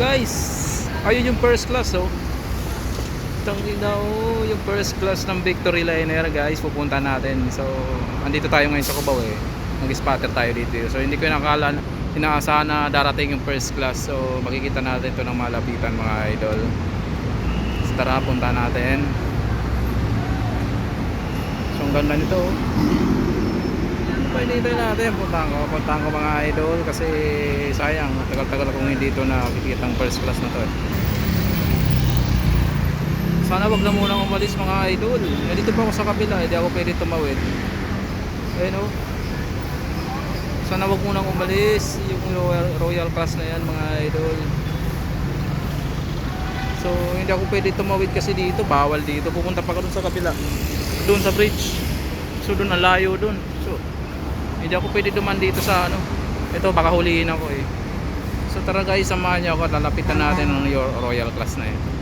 Guys, ayun yung first class oh. Tangina oh, yung first class ng Victory Liner guys, pupunta natin. So, andito tayo ngayon sa Cubao eh. Mag-spotter tayo dito. So, hindi ko nakala inaasahan na darating yung first class. So, makikita natin to ng malapitan mga idol. So, tara, punta natin. So, ang ganda nito oh. Pwede natin, puntahan ko, puntahan ko mga idol kasi sayang, tagal-tagal akong hindi dito na nakikita ang first class na to eh. Sana wag na muna umalis mga idol. Eh, dito pa ako sa kabila, hindi ako pwede tumawid. Ayun oh. Sana wag muna umalis yung royal, royal class na yan mga idol. So hindi ako pwede tumawid kasi dito, bawal dito. Pupunta pa ako dun sa kabila. Doon sa bridge. So doon ang layo doon. So hindi ako pwede duman dito sa ano. Ito baka hulihin ako eh. So tara guys, samahan niyo ako. Lalapitan natin ng your royal class na yan.